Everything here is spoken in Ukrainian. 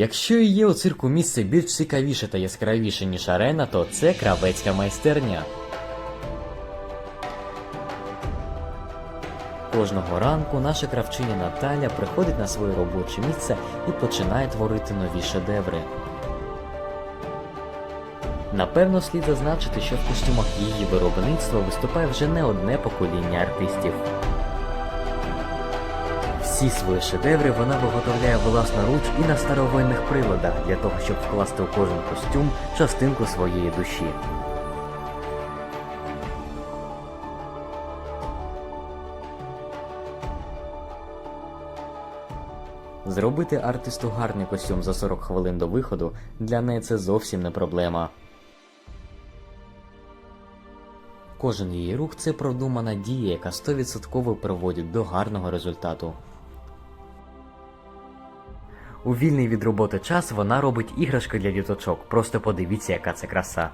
Якщо і є у цирку місце більш цікавіше та яскравіше, ніж арена, то це кравецька майстерня. Кожного ранку наша кравчиня Наталя приходить на своє робоче місце і починає творити нові шедеври. Напевно, слід зазначити, що в костюмах її виробництва виступає вже не одне покоління артистів. Всі свої шедеври вона виготовляє власноруч і на старовинних приладах для того, щоб вкласти у кожен костюм частинку своєї душі. Зробити артисту гарний костюм за 40 хвилин до виходу для неї це зовсім не проблема. Кожен її рух це продумана дія, яка 100% приводить до гарного результату. У вільний від роботи час вона робить іграшки для діточок. Просто подивіться, яка це краса.